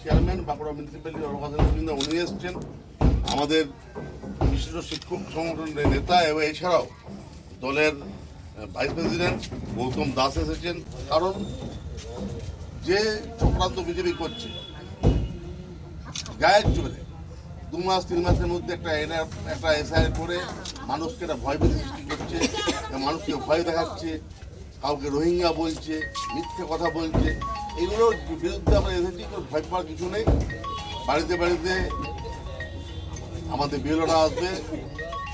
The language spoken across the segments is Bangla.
চেয়ারম্যান, বাঁকুড়া মিউনিসিপ্যালিটি অর্গানাইজেশন উনি এসছেন। আমাদের বিশিষ্ট শিক্ষক, সংগঠনের নেতা এবং এছাড়াও দলের ভাইস প্রেসিডেন্ট গৌতম দাস এসেছেন। কারণ যে চক্রান্ত বিজেপি করছে, গায়ের জোরে দু মাস, তিন মাসের মধ্যে একটা এনআর, একটা এসআই করে মানুষকে একটা ভয়ভীতি সৃষ্টি করছে, মানুষকে ভয় দেখাচ্ছে। কাউকে রোহিঙ্গা বলছে, মিথ্যে কথা বলছে, এগুলোর বিরুদ্ধে আমরা এসেছি, কোনো পাওয়ার কিছু নেই। বাড়িতে বাড়িতে আমাদের বিএলওরা আসবে,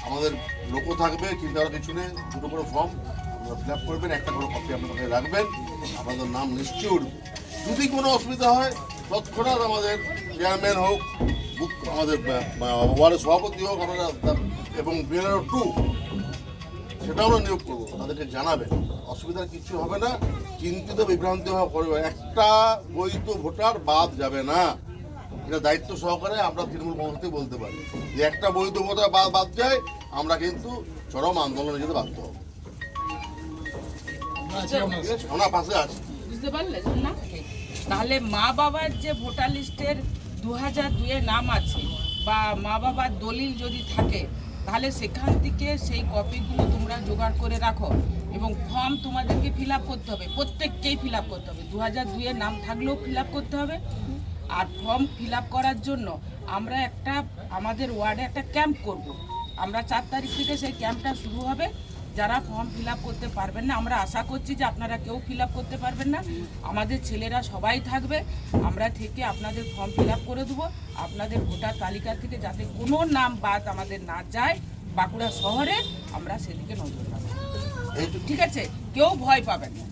আমাদের লোকও থাকবে চিন্তা করার কিছু নেই, দুটো করে ফর্ম আপনারা ফিল আপ করবেন, একটা করে কপি আপনাদের রাখবেন, আপনাদের নাম নিশ্চয়ই উঠবে যদি কোনো অসুবিধা হয়, তৎক্ষণাৎ আমাদের চেয়ারম্যান হোক আমাদের ওয়ার্ডের সভাপতি হোক আপনারা এবং বিএলও টু সেটা আমরা নিয়োগ করব তাদেরকে জানাবেন। অসুবিধার কিছু হবে না, চিন্তিত, বিভ্রান্তি হওয়া করবে একটা বৈধ ভোটার বাদ যাবে না। এটা দায়িত্ব সহকারে আমরা তৃণমূল কংগ্রেসকে বলতে পারি। যে একটা বৈধ ভোটার বাদ বাদ যায়, আমরা কিন্তু চরম আন্দোলনে যেতে বাধ্য হব। বুঝতে তাহলে মা বাবার যে ভোটার লিস্টের দু হাজার দুয়ে নাম আছে, বা মা বাবার দলিল যদি থাকে তাহলে সেখান থেকে সেই কপিগুলো তোমরা জোগাড় করে রাখো এবং ফর্ম তোমাদেরকে ফিল করতে হবে। প্রত্যেককেই ফিল করতে হবে। দু হাজার দুয়ে নাম থাকলেও ফিল করতে হবে। আর ফর্ম ফিল করার জন্য আমরা একটা, আমাদের ওয়ার্ডে একটা ক্যাম্প করব। আমরা চার তারিখ থেকে সেই ক্যাম্পটা শুরু হবে। যারা ফর্ম ফিল করতে পারবেন না আমরা আশা করছি যে আপনারা কেউ ফিল করতে পারবেন না। আমাদের ছেলেরা সবাই থাকবে। আমরা থেকে আপনাদের ফর্ম ফিল করে দেবো। আপনাদের ভোটার তালিকা থেকে যাতে কোনো নাম বাদ আমাদের না যায় বাঁকুড়া শহরে আমরা সেদিকে নজর রাখব। ঠিক আছে? কেউ ভয় পাবেন না।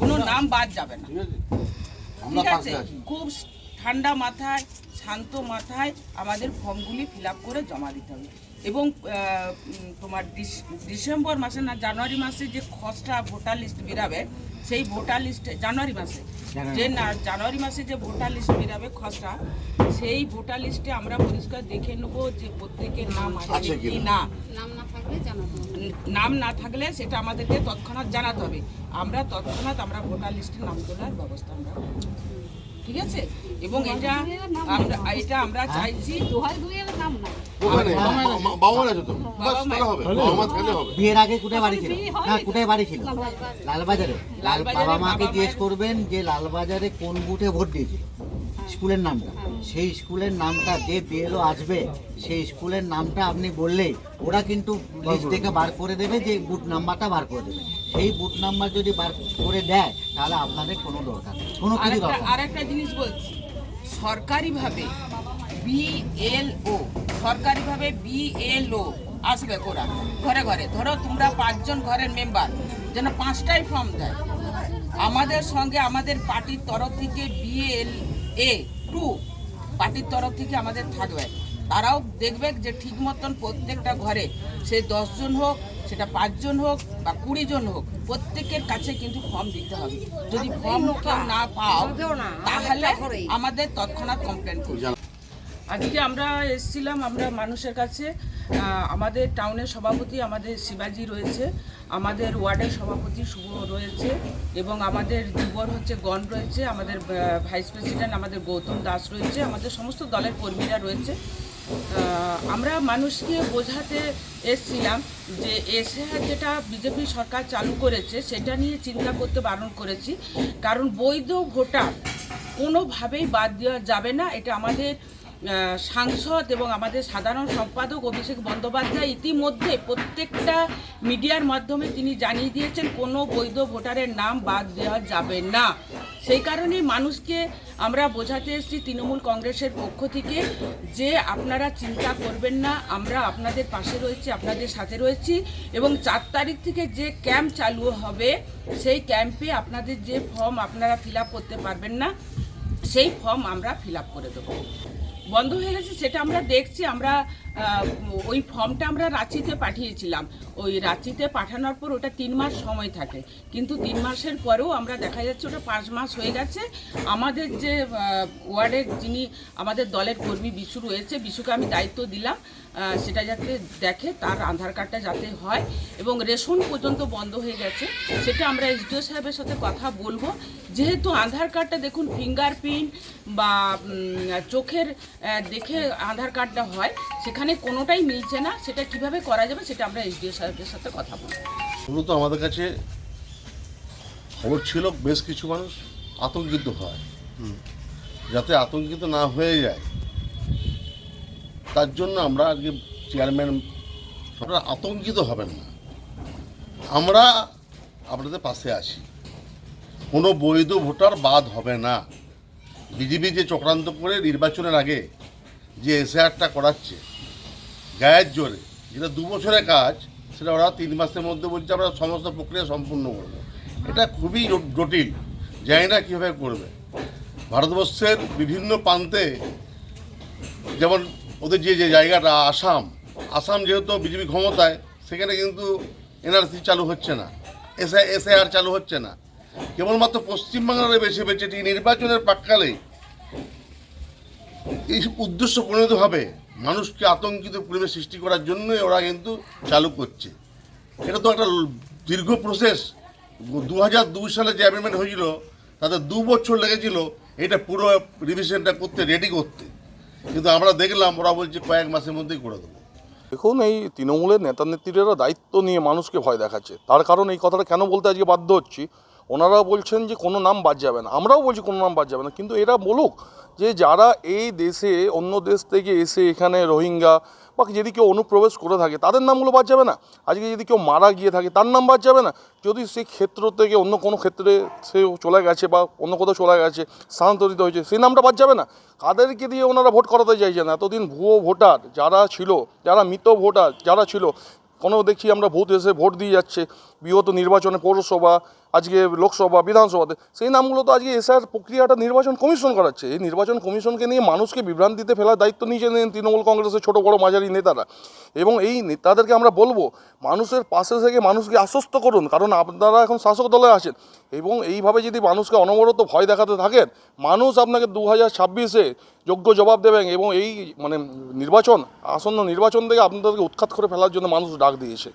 কোনো নাম বাদ যাবে না। ঠিক আছি। খুব ঠান্ডা মাথায় শান্ত মাথায় আমাদের ফর্মগুলি ফিল আপ করে জমা দিতে হবে। এবং তোমার ডিসেম্বর মাসে না জানুয়ারি মাসে যে খসড়া ভোটার লিস্ট বেরাবে সেই ভোটার লিস্টে জানুয়ারি মাসে যে না জানুয়ারি মাসে যে ভোটার লিস্ট বেরাবে খসড়া সেই ভোটার লিস্টে আমরা পরিষ্কার দেখে নেব যে প্রত্যেকের নাম আছে কি না নাম না থাকলে জানাব নাম না থাকলে সেটা আমাদেরকে তৎক্ষণাৎ জানাতে হবে। আমরা তৎক্ষণাৎ আমরা ভোটার লিস্টে নাম তোলার ব্যবস্থা আমরা করব। ঠিক আছে? এবং এটা আমরা এটা আমরা চাইছি দোহাই দুইয়ের নাম ওখানে? মা- মা- বাবা আছে তো? বাস তাহলে হবে। বাবা মা থাকলে হবে। বিয়ের আগে কোথায় বাড়ি ছিল? না কোথায় বাড়ি ছিল? লালবাজারে। লাল লালবাজারে বাবা মাকে জিজ্ঞেস করবেন যে লালবাজারে কোন বুথে ভোট দিয়েছিল? স্কুলের নামটা। সেই স্কুলের নামটা যে বিএলও আসবে সেই স্কুলের নামটা আপনি বললেই ওরা কিন্তু লিস্ট থেকে বার করে দেবে যে বুট নাম্বারটা বার করে দেবে। সেই বুট নাম্বার যদি বার করে দেয় তাহলে আপনাদের কোনো দরকার কোনো কিছু আরেকটা দরকার নেই। আরেকটা জিনিস বলছি। সরকারিভাবে বিএলও সরকারিভাবে বিএলও আসবে ওরা ঘরে ঘরে। ধরো তোমরা পাঁচজন ঘরের মেম্বার যেন পাঁচটাই ফর্ম দেয়। আমাদের সঙ্গে আমাদের পার্টির তরফ থেকে বিএল এ টু পার্টির তরফ থেকে আমাদের থাকবে। তারাও দেখবে যে ঠিক মতন প্রত্যেকটা ঘরে সে দশজন হোক সেটা পাঁচজন হোক বা কুড়ি জন হোক প্রত্যেকের কাছে কিন্তু ফর্ম দিতে হবে। যদি ফর্ম কেউ না পাও তাহলে আমাদের তৎক্ষণাৎ কমপ্লেন করবে। আজকে আমরা এসেছিলাম আমরা মানুষের কাছে আমাদের টাউনের সভাপতি আমাদের শিবাজি রয়েছে, আমাদের ওয়ার্ডের সভাপতি শুভ রয়েছে, এবং আমাদের যুবর হচ্ছে গণ রয়েছে, আমাদের ভাইস প্রেসিডেন্ট আমাদের গৌতম দাস রয়েছে, আমাদের সমস্ত দলের কর্মীরা রয়েছে। আমরা মানুষকে বোঝাতে এসছিলাম যে এসে যেটা বিজেপি সরকার চালু করেছে, সেটা নিয়ে চিন্তা করতে বারণ করেছি। কারণ বৈধ ভোটার কোনোভাবেই বাদ দেওয়া যাবে না, এটা আমাদের সাংসদ এবং আমাদের সাধারণ সম্পাদক অভিষেক বন্দ্যোপাধ্যায় ইতিমধ্যে প্রত্যেকটা মিডিয়ার মাধ্যমে তিনি জানিয়ে দিয়েছেন, কোনো বৈধ ভোটারের নাম বাদ দেওয়া যাবে না। সেই কারণেই মানুষকে আমরা বোঝাতে এসেছি তৃণমূল কংগ্রেসের পক্ষ থেকে যে আপনারা চিন্তা করবেন না, আমরা আপনাদের পাশে রয়েছি, আপনাদের সাথে রয়েছি এবং চার তারিখ থেকে যে ক্যাম্প চালু হবে, সেই ক্যাম্পে আপনাদের যে ফর্ম আপনারা ফিল করতে পারবেন না, সেই ফর্ম আমরা ফিল করে দেবো। বন্ধ হয়ে গেছে, সেটা আমরা দেখছি, আমরা ওই ফর্মটা আমরা রাঁচিতে পাঠিয়েছিলাম। ওই রাঁচিতে পাঠানোর পর ওটা তিন মাস সময় থাকে। কিন্তু তিন মাসের পরেও আমরা দেখা যাচ্ছে ওটা পাঁচ মাস হয়ে গেছে। আমাদের যে ওয়ার্ডের যিনি, আমাদের দলের কর্মী বিশু রয়েছে, বিশুকে আমি দায়িত্ব দিলাম। সেটা যাতে দেখে তার আধার কার্ডটা যাতে হয় এবং রেশন পর্যন্ত বন্ধ হয়ে গেছে সেটা আমরা এসডিও সাহেবের সাথে কথা বলব। যেহেতু আধার কার্ডটা দেখুন ফিঙ্গারপ্রিন্ট বা চোখের দেখে আধার কার্ডটা হয় সেখানে কোনোটাই মিলছে না সেটা কীভাবে করা যাবে সেটা আমরা এসডিও সাহেবের সাথে কথা বলব। মূলত আমাদের কাছে খবর ছিল বেশ কিছু মানুষ আতঙ্কিত হয়। যাতে আতঙ্কিত না হয়ে যায় তার জন্য আমরা আজকে চেয়ারম্যান আপনারা আতঙ্কিত হবেন না। আমরা আপনাদের পাশে আছি। কোনো বৈধ ভোটার বাদ হবে না। বিজেপি যে চক্রান্ত করে নির্বাচনের আগে যে এসআরটা করাচ্ছে, গায়ের জোরে, যেটা দু বছরের কাজ, সেটা ওরা তিন মাসের মধ্যে বলছে, আমরা সমস্ত প্রক্রিয়া সম্পূর্ণ করব। এটা খুবই জট- জটিল। জানি না কীভাবে করবে। ভারতবর্ষের বিভিন্ন প্রান্তে যেমন ওদের যে যে জায়গাটা আসাম আসাম যেহেতু বিজেপি ক্ষমতায়, সেখানে কিন্তু এনআরসি চালু হচ্ছে না এসআই এসআইআর চালু হচ্ছে না। কেবলমাত্র পশ্চিমবাংলার বেছে বেছে এই নির্বাচনের প্রাককালে এই উদ্দেশ্য পরিণতভাবে মানুষকে আতঙ্কিত পরিবেশ সৃষ্টি করার জন্যই ওরা কিন্তু চালু করছে। এটা তো একটা দীর্ঘ প্রসেস দু হাজার দুই সালে যে অ্যামেন্ডমেন্ট হয়েছিল, তাতে দু বছর লেগেছিল, এটা পুরো রিভিশনটা করতে রেডি করতে। কিন্তু আমরা দেখলাম, ওরা বলছে কয়েক মাসের মধ্যেই করে দেবো। দেখুন, এই তৃণমূলের নেতা নেত্রীরা দায়িত্ব নিয়ে মানুষকে ভয় দেখাচ্ছে। তার কারণ এই কথাটা কেন বলতে আজকে বাধ্য হচ্ছি? ওনারা বলছেন যে কোনো নাম বাদ যাবে না। আমরাও বলছি কোনো নাম বাদ যাবে না। কিন্তু এরা বলুক যে যারা এই দেশে, অন্য দেশ থেকে এসে এখানে রোহিঙ্গা বা যদি কেউ অনুপ্রবেশ করে থাকে, তাদের নামগুলো বাদ যাবে না? আজকে যদি কেউ মারা গিয়ে থাকে, তার নাম বাদ যাবে না? যদি সে ক্ষেত্র থেকে অন্য কোনো ক্ষেত্রে সে চলে গেছে বা অন্য কোথাও চলে গেছে, স্থানান্তরিত হয়েছে, সেই নামটা বাদ যাবে না? কাদেরকে দিয়ে ওনারা ভোট করাতে চাইছেন এতদিন ভুয়ো ভোটার যারা ছিল, যারা মৃত ভোটার যারা ছিল, কোনো দেখছি আমরা ভূত এসে ভোট দিয়ে যাচ্ছে। বিগত নির্বাচনে পৌরসভা আজকে লোকসভা, বিধানসভাতে, সেই নামগুলো তো আজকে এসআর প্রক্রিয়াটা নির্বাচন কমিশন করাচ্ছে। এই নির্বাচন কমিশনকে নিয়ে মানুষকে বিভ্রান্তিতে ফেলার দায়িত্ব নিয়েছে নেন তৃণমূল কংগ্রেসের ছোটো বড় মাঝারি নেতারা। এবং এই নেতাদেরকে আমরা বলব, মানুষের পাশে থেকে মানুষকে আশ্বস্ত করুন, কারণ আপনারা এখন শাসক দলে আছেন। এবং এইভাবে যদি মানুষকে অনবরত ভয় দেখাতে থাকেন, মানুষ আপনাকে দু হাজার ছাব্বিশে যোগ্য জবাব দেবেন এবং এই মানে নির্বাচন, আসন্ন নির্বাচন থেকে আপনাদেরকে উৎখাত করে ফেলার জন্য মানুষ ডাক দিয়েছে।